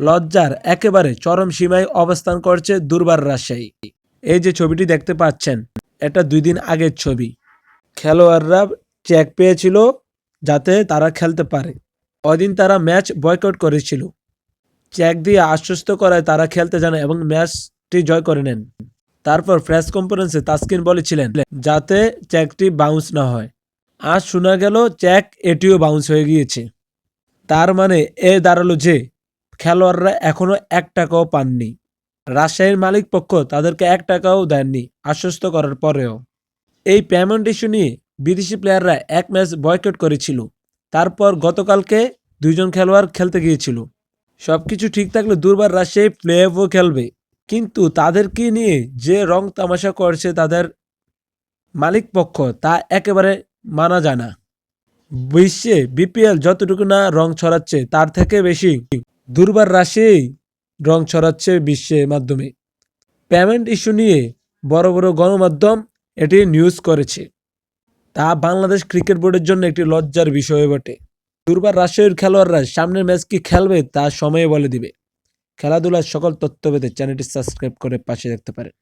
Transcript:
লজ্জার একেবারে চরম সীমায় অবস্থান করছে দুর্বার রাজশাহী। এই যে ছবিটি দেখতে পাচ্ছেন, এটা দুই দিন আগের ছবি। খেলোয়াড়রা চেক পেয়েছিল যাতে তারা খেলতে পারে। ওদিন তারা ম্যাচ বয়কট করেছিল। চেক দিয়ে আশ্বস্ত করায় তারা খেলতে জানে এবং ম্যাচটি জয় করে নেন। তারপর প্রেস কনফারেন্সে তাসকিন বলেছিলেন যাতে চেকটি বাউন্স না হয়। আজ শোনা গেল চেক এটিও বাউন্স হয়ে গিয়েছে। তার মানে এ দাঁড়াল যে খেলোয়াড়রা এখনও এক টাকাও পাননি। রাজশাহীর মালিক পক্ষ তাদেরকে এক টাকাও দেননি আশ্বস্ত করার পরেও। এই পেমেন্ট ইস্যু নিয়ে বিদেশি প্লেয়াররা এক ম্যাচ বয়কট করেছিল। তারপর গতকালকে দুইজন খেলোয়াড় খেলতে গিয়েছিল। সব কিছু ঠিক থাকলে দুর্বার রাজশাহী প্লে অফও খেলবে। কিন্তু তাদেরকে নিয়ে যে রং তামাশা করছে তাদের মালিক পক্ষ তা একেবারে মানা যায় না। বিশ্বে বিপিএল যতটুকু না রং ছড়াচ্ছে তার থেকে বেশি দুর্বার রাশিয়েই রং ছড়াচ্ছে বিশ্বের মাধ্যমে। পেমেন্ট ইস্যু নিয়ে বড় বড় গণমাধ্যম এটি নিউজ করেছে। তা বাংলাদেশ ক্রিকেট বোর্ডের জন্য একটি লজ্জার বিষয় বটে। দুর্বার রাশিয়ার খেলোয়াড়রা সামনের ম্যাচ কি খেলবে তা সময়ে বলে দিবে। খেলাধুলার সকল তথ্য পেতে চ্যানেলটি সাবস্ক্রাইব করে পাশে দেখতে পারেন।